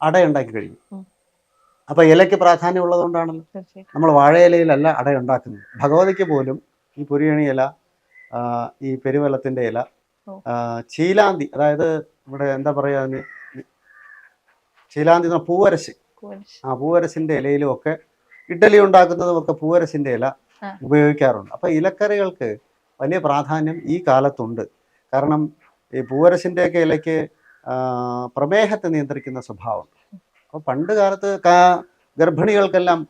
അടയുണ്ടാക്കി കഴിയും കഴിഞ്ഞു അപ്പൊ ഇലയ്ക്ക് പ്രാധാന്യം ഉള്ളതുകൊണ്ടാണല്ലോ. നമ്മൾ വാഴയിലയിലല്ല അട ഉണ്ടാക്കുന്നത് ഭഗവതിക്ക് പോലും ഈ പുരിയണി ഇല ഈ പെരുവലത്തിന്റെ ഇല ചീലാന്തി അതായത് ഇവിടെ എന്താ പറയുക അതിന് ചീലാന്തി പൂവരശ്. ആ പൂവരശിന്റെ ഇലയിലും ഒക്കെ ഇഡ്ഡലി ഉണ്ടാക്കുന്നതും ഒക്കെ പൂവരശിന്റെ ഇല ഉപയോഗിക്കാറുണ്ട്. അപ്പോൾ ഇലക്കറികൾക്ക് വലിയ പ്രാധാന്യം ഈ കാലത്തുണ്ട്. കാരണം ഈ പൂവരശിന്റെയൊക്കെ ഇലയ്ക്ക് പ്രമേഹത്തെ നിയന്ത്രിക്കുന്ന സ്വഭാവം. അപ്പോൾ പണ്ട് കാലത്ത് ഗർഭിണികൾക്കെല്ലാം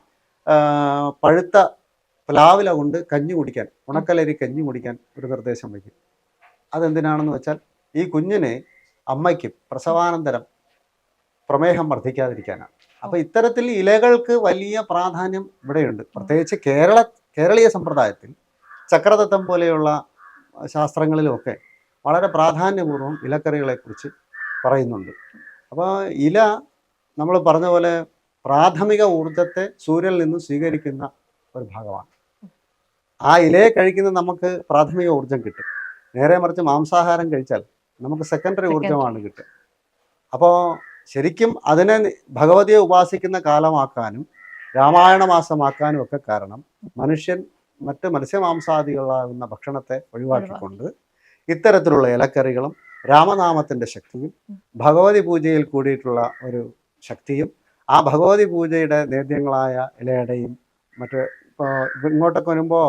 പഴുത്ത പ്ലാവില കൊണ്ട് കഞ്ഞി കുടിക്കാൻ ഉണക്കലരി കഞ്ഞി കുടിക്കാൻ ഒരു നിർദ്ദേശം വയ്ക്കും. അതെന്തിനാണെന്ന് വെച്ചാൽ ഈ കുഞ്ഞിനെ അമ്മയ്ക്ക് പ്രസവാനന്തരം പ്രമേഹം വർദ്ധിക്കാതിരിക്കാനാണ്. അപ്പോൾ ഇത്തരത്തിൽ ഇലകൾക്ക് വലിയ പ്രാധാന്യം ഇവിടെയുണ്ട്. പ്രത്യേകിച്ച് കേരള കേരളീയ സമ്പ്രദായത്തിൽ ചക്രതത്വം പോലെയുള്ള ശാസ്ത്രങ്ങളിലുമൊക്കെ വളരെ പ്രാധാന്യപൂർവം ഇലക്കറികളെക്കുറിച്ച് പറയുന്നുണ്ട്. അപ്പോൾ ഇല നമ്മൾ പറഞ്ഞ പോലെ പ്രാഥമിക ഊർജത്തെ സൂര്യനിൽ നിന്ന് സ്വീകരിക്കുന്ന ഒരു ഭാഗമാണ്. ആ ഇലയെ കഴിക്കുന്ന നമുക്ക് പ്രാഥമിക ഊർജം കിട്ടും. നേരെ മറിച്ച് മാംസാഹാരം കഴിച്ചാൽ നമുക്ക് സെക്കൻഡറി. ഊർജമാണ് കിട്ടുക. അപ്പോൾ ശരിക്കും അതിനെ ഭഗവതിയെ ഉപാസിക്കുന്ന കാലമാക്കാനും രാമായണ മാസമാക്കാനും ഒക്കെ കാരണം മനുഷ്യൻ മറ്റ് മത്സ്യമാംസാദികളാകുന്ന ഭക്ഷണത്തെ ഒഴിവാക്കിക്കൊണ്ട് ഇത്തരത്തിലുള്ള ഇലക്കറികളും രാമനാമത്തിന്റെ ശക്തിയും ഭഗവതി പൂജയിൽ കൂടിയിട്ടുള്ള ഒരു ശക്തിയും ആ ഭഗവതി പൂജയുടെ നേദ്യങ്ങളായ ഇലയുടെയും മറ്റ് ഇപ്പോൾ ഇങ്ങോട്ടൊക്കെ വരുമ്പോൾ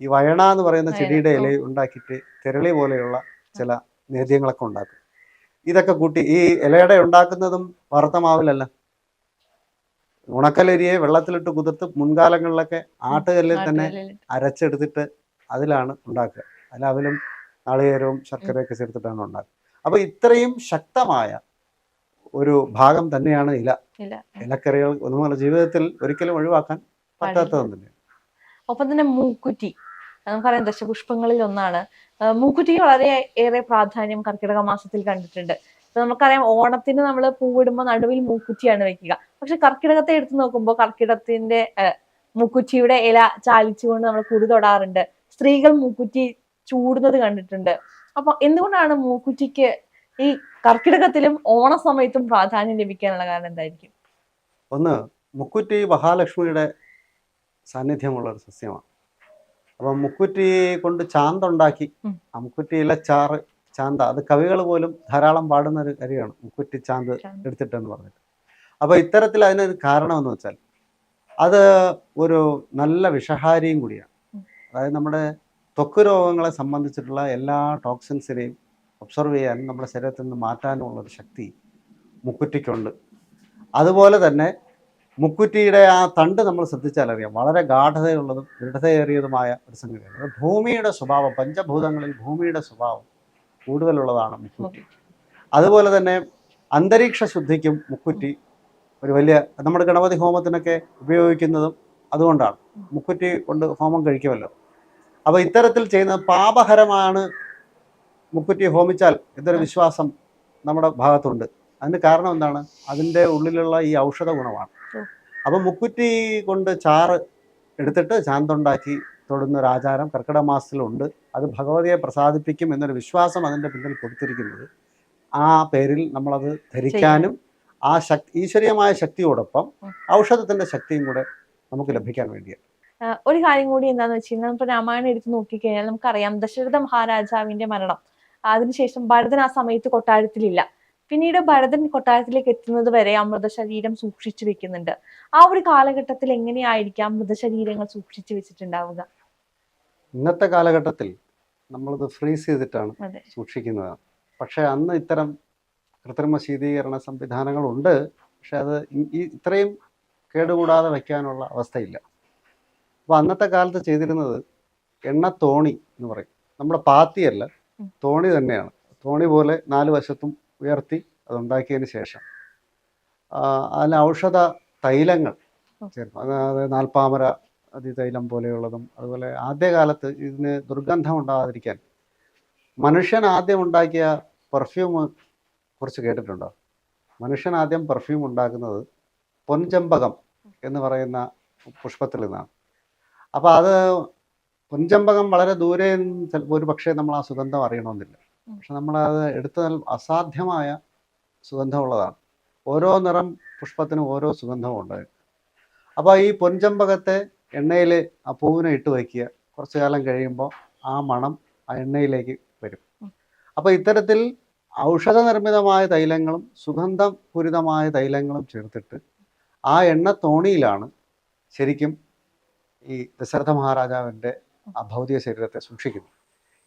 ഈ വയണ എന്ന് പറയുന്ന ചെടിയുടെ ഇല ഉണ്ടാക്കിയിട്ട് തിരളി പോലെയുള്ള ചില നേദ്യങ്ങളൊക്കെ ഉണ്ടാക്കും. ഇതൊക്കെ കൂട്ടി ഈ ഇലയുടെ ഉണ്ടാക്കുന്നതും വറുത്ത മാവിലല്ല ഉണക്കലരിയെ വെള്ളത്തിലിട്ട് കുതിർത്ത് മുൻകാലങ്ങളിലൊക്കെ ആട്ടുകല്ലിൽ തന്നെ അരച്ചെടുത്തിട്ട് അതിലാണ് ഉണ്ടാക്കുക. അല്ല അവലും നാളികേരവും ശർക്കരയൊക്കെ ചേർത്തിട്ടാണ് ഉണ്ടാക്കുക. അപ്പൊ ഇത്രയും ശക്തമായ ഒരു ഭാഗം തന്നെയാണ് ഇല. ഇല. ഇലക്കറികൾ നമ്മുടെ ജീവിതത്തിൽ ഒരിക്കലും ഒഴിവാക്കാൻ പറ്റാത്തത് തന്നെയാണ്. ഒപ്പം തന്നെ മൂക്കുറ്റി. നമുക്കറിയാം ദശപുഷ്പങ്ങളിൽ ഒന്നാണ്. മൂക്കുറ്റി മൂക്കുറ്റിക്ക് വളരെ ഏറെ പ്രാധാന്യം കർക്കിടക മാസത്തിൽ കണ്ടിട്ടുണ്ട്. നമുക്കറിയാം ഓണത്തിന് നമ്മൾ പൂവിടുമ്പോൾ നടുവിൽ മൂക്കുറ്റിയാണ് വെക്കുക. പക്ഷെ കർക്കിടകത്തെ എടുത്തു നോക്കുമ്പോൾ കർക്കിടത്തിന്റെ മൂക്കുറ്റിയുടെ ഇല ചാലിച്ചുകൊണ്ട് നമ്മൾ കുടി തൊടാറുണ്ട്. സ്ത്രീകൾ മൂക്കുറ്റി ചൂടുന്നത് കണ്ടിട്ടുണ്ട്. അപ്പൊ എന്തുകൊണ്ടാണ് മൂക്കുറ്റിക്ക് ഈ കർക്കിടകത്തിലും ഓണ സമയത്തും പ്രാധാന്യം ലഭിക്കാനുള്ള കാരണം എന്തായിരിക്കും? ഒന്ന് മുക്കുറ്റി മഹാലക്ഷ്മിയുടെ സാന്നിധ്യമുള്ള ഒരു സസ്യമാണ്. അപ്പം മുക്കുറ്റി കൊണ്ട് ചാന്ത ഉണ്ടാക്കി ഉം. ആ മുക്കുറ്റി ഇലച്ചാറ് ചാന്ത അത് കവികൾ പോലും ധാരാളം പാടുന്ന ഒരു കാര്യമാണ് മുക്കുറ്റി ചാന്ത്. എടുത്തിട്ടെന്ന് പറഞ്ഞിട്ട്. അപ്പോൾ ഇത്തരത്തിൽ അതിനൊരു കാരണമെന്ന് വെച്ചാൽ അത് ഒരു നല്ല വിഷഹാരിയും കൂടിയാണ്. അതായത് നമ്മുടെ ത്വക്ക് രോഗങ്ങളെ സംബന്ധിച്ചിട്ടുള്ള എല്ലാ ടോക്സിൻസിനെയും ഒബ്സർവ് ചെയ്യാനും നമ്മുടെ ശരീരത്തിൽ നിന്ന് മാറ്റാനുമുള്ളൊരു ശക്തി മുക്കുറ്റിക്കുണ്ട്. അതുപോലെ തന്നെ മുക്കുറ്റിയുടെ ആ തണ്ട് നമ്മൾ ശ്രദ്ധിച്ചാലറിയാം വളരെ ഗാഠതയുള്ളതും ദൃഢതയേറിയതുമായ ഒരു സംഗതിയാണ്. ഭൂമിയുടെ സ്വഭാവം പഞ്ചഭൂതങ്ങളിൽ ഭൂമിയുടെ സ്വഭാവം കൂടുതലുള്ളതാണ് മുക്കുറ്റി. അതുപോലെ തന്നെ അന്തരീക്ഷ ശുദ്ധിക്കും മുക്കുറ്റി ഒരു വലിയ നമ്മുടെ ഗണപതി ഹോമത്തിനൊക്കെ ഉപയോഗിക്കുന്നതും അതുകൊണ്ടാണ്. മുക്കുറ്റി കൊണ്ട് ഹോമം കഴിക്കുമല്ലോ. അപ്പോൾ ഇത്തരത്തിൽ ചെയ്യുന്ന പാപഹരമാണ് മുക്കുറ്റി ഹോമിച്ചാൽ എന്നൊരു വിശ്വാസം നമ്മുടെ ഭാഗത്തുണ്ട്. അതിന് കാരണം എന്താണ്? അതിന്റെ ഉള്ളിലുള്ള ഈ ഔഷധ ഗുണമാണ്. അപ്പം മുക്കുറ്റി കൊണ്ട് ചാറ് എടുത്തിട്ട് ചാന്തുണ്ടാക്കി തൊടുന്ന ഒരു ആചാരം കർക്കിടക മാസത്തിലുണ്ട്. അത് ഭഗവതിയെ പ്രസാദിപ്പിക്കും എന്നൊരു വിശ്വാസം അതിന്റെ പിന്നിൽ കൊടുത്തിരിക്കുന്നത്. ആ പേരിൽ നമ്മളത് ധരിക്കാനും ആ ശക്തി ഈശ്വരീയമായ ശക്തിയോടൊപ്പം ഔഷധത്തിന്റെ ശക്തിയും കൂടെ നമുക്ക് ലഭിക്കാൻ വേണ്ടിയാണ്. ഒരു കാര്യം കൂടി എന്താന്ന് വെച്ച് കഴിഞ്ഞാൽ ഇപ്പൊ രാമായണം എടുത്ത് നോക്കിക്കഴിഞ്ഞാൽ നമുക്കറിയാം ദശരഥ മഹാരാജാവിന്റെ മരണം. അതിനുശേഷം ഭരതൻ ആ സമയത്ത് കൊട്ടാരത്തിലില്ല. പിന്നീട് ഭരതൻ കൊട്ടാരത്തിലേക്ക് എത്തുന്നത് വരെ ആ മൃതശരീരം സൂക്ഷിച്ചു വെക്കുന്നുണ്ട്. ആ ഒരു കാലഘട്ടത്തിൽ എങ്ങനെയായിരിക്കാം മൃതശരീരങ്ങൾ സൂക്ഷിച്ചു വെച്ചിട്ടുണ്ടാവുക? ഇന്നത്തെ കാലഘട്ടത്തിൽ നമ്മളത് ഫ്രീസ് ചെയ്തിട്ടാണ് സൂക്ഷിക്കുന്നത്. പക്ഷെ അന്ന് ഇത്തരം കൃത്രിമ ശീതീകരണ സംവിധാനങ്ങളുണ്ട്. പക്ഷെ അത് ഇത്രയും കേടുകൂടാതെ വെക്കാനുള്ള അവസ്ഥയില്ല. അപ്പോൾ അന്നത്തെ കാലത്ത് ചെയ്തിരുന്നത് എണ്ണ തോണി എന്ന് പറയും. നമ്മുടെ പാത്തിയല്ല തോണി തന്നെയാണ്. തോണി പോലെ നാല് വശത്തും ഉയർത്തി അതുണ്ടാക്കിയതിന് ശേഷം. അതിൽ ഔഷധ തൈലങ്ങൾ. ചേർക്കും. അതായത് നാൽപ്പാമര അതിതൈലം പോലെയുള്ളതും അതുപോലെ ആദ്യകാലത്ത് ഇതിന് ദുർഗന്ധം ഉണ്ടാകാതിരിക്കാൻ മനുഷ്യൻ ആദ്യം ഉണ്ടാക്കിയ പെർഫ്യൂം കുറച്ച് കേട്ടിട്ടുണ്ടോ? മനുഷ്യൻ ആദ്യം പെർഫ്യൂം ഉണ്ടാക്കുന്നത് പൊൻചമ്പകം എന്ന് പറയുന്ന പുഷ്പത്തിൽ നിന്നാണ്. അപ്പോൾ അത് പുഞ്ചമ്പകം വളരെ ദൂരെ ചിലപ്പോൾ ഒരു പക്ഷേ നമ്മൾ ആ സുഗന്ധം അറിയണമെന്നില്ല. പക്ഷെ നമ്മളത് എടുത്താൽ അസാധ്യമായ സുഗന്ധമുള്ളതാണ്. ഓരോ നിറം പുഷ്പത്തിനും ഓരോ സുഗന്ധമുണ്ട്. അപ്പോൾ ഈ പൊൻചമ്പകത്തെ എണ്ണയിൽ ആ പൂവിനെ ഇട്ട് വയ്ക്കുക. കുറച്ചു കാലം കഴിയുമ്പോൾ ആ മണം ആ എണ്ണയിലേക്ക് വരും. അപ്പോൾ ഇത്തരത്തിൽ ഔഷധ നിർമ്മിതമായ തൈലങ്ങളും സുഗന്ധപൂരിതമായ തൈലങ്ങളും ചേർത്തിട്ട് ആ എണ്ണ തോണിയിലാണ് ശരിക്കും ഈ ദശരഥ മഹാരാജാവിന്റെ ആ ഭൗതിക ശരീരത്തെ സൂക്ഷിക്കുന്നു.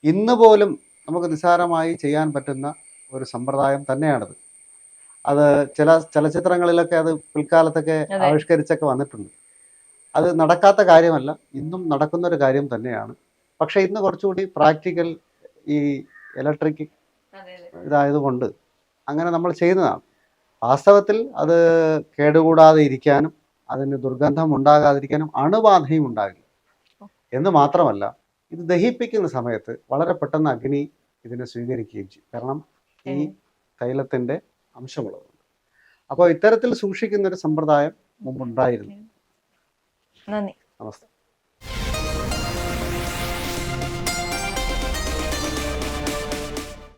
ഇന്ന് പോലും നമുക്ക് നിസ്സാരമായി ചെയ്യാൻ പറ്റുന്ന ഒരു സമ്പ്രദായം തന്നെയാണത്. അത് ചില ചലച്ചിത്രങ്ങളിലൊക്കെ അത് പിൽക്കാലത്തൊക്കെ. ആവിഷ്കരിച്ചൊക്കെ വന്നിട്ടുണ്ട്. അത് നടക്കാത്ത കാര്യമല്ല ഇന്നും നടക്കുന്ന ഒരു കാര്യം തന്നെയാണ്. പക്ഷേ ഇന്ന് കുറച്ചുകൂടി പ്രാക്ടിക്കൽ ഈ ഇലക്ട്രിക് ഇതായതുകൊണ്ട് അങ്ങനെ നമ്മൾ ചെയ്യുന്നതാണ്. വാസ്തവത്തിൽ അത് കേടുകൂടാതെ ഇരിക്കാനും അതിന് ദുർഗന്ധം ഉണ്ടാകാതിരിക്കാനും അണുബാധയും ഉണ്ടാകില്ല. എന്ന് മാത്രമല്ല ഇത് ദഹിപ്പിക്കുന്ന സമയത്ത് വളരെ പെട്ടെന്ന് അഗ്നി ഇതിനെ സ്വീകരിക്കുകയും ചെയ്യും. കാരണം ഈ തൈലത്തിന്റെ അംശമുള്ളതുകൊണ്ട്. അപ്പോൾ ഇത്തരത്തിൽ സൂക്ഷിക്കുന്ന ഒരു സമ്പ്രദായം മുമ്പുണ്ടായിരുന്നു. നന്ദി. നമസ്തേ.